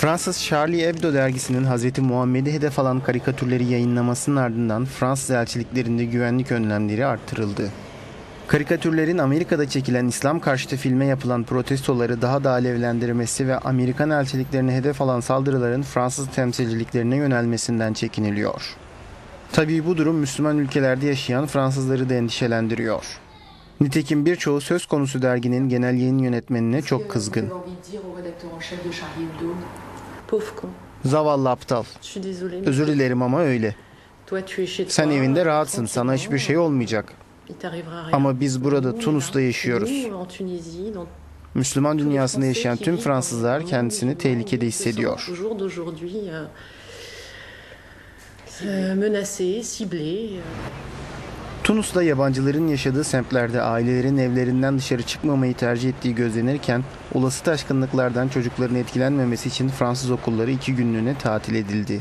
Fransız Charlie Hebdo dergisinin Hazreti Muhammed'i hedef alan karikatürleri yayınlamasının ardından Fransız elçiliklerinde güvenlik önlemleri arttırıldı. Karikatürlerin Amerika'da çekilen İslam karşıtı filme yapılan protestoları daha da alevlendirmesi ve Amerikan elçiliklerine hedef alan saldırıların Fransız temsilciliklerine yönelmesinden çekiniliyor. Tabii bu durum Müslüman ülkelerde yaşayan Fransızları da endişelendiriyor. Nitekim birçoğu söz konusu derginin genel yayın yönetmenine çok kızgın. Zavallı aptal. Özür dilerim ama öyle. Sen evinde euh, rahatsın. Sana hiçbir şey olmayacak. Ama biz burada Tunus'ta yaşıyoruz. Müslüman dünyasında yaşayan tüm Fransızlar kendisini tehlikede musulman, se hissediyor. sentent au Tunus'ta yabancıların yaşadığı semtlerde ailelerin evlerinden dışarı çıkmamayı tercih ettiği gözlenirken olası taşkınlıklardan çocukların etkilenmemesi için Fransız okulları iki günlüğüne tatil edildi.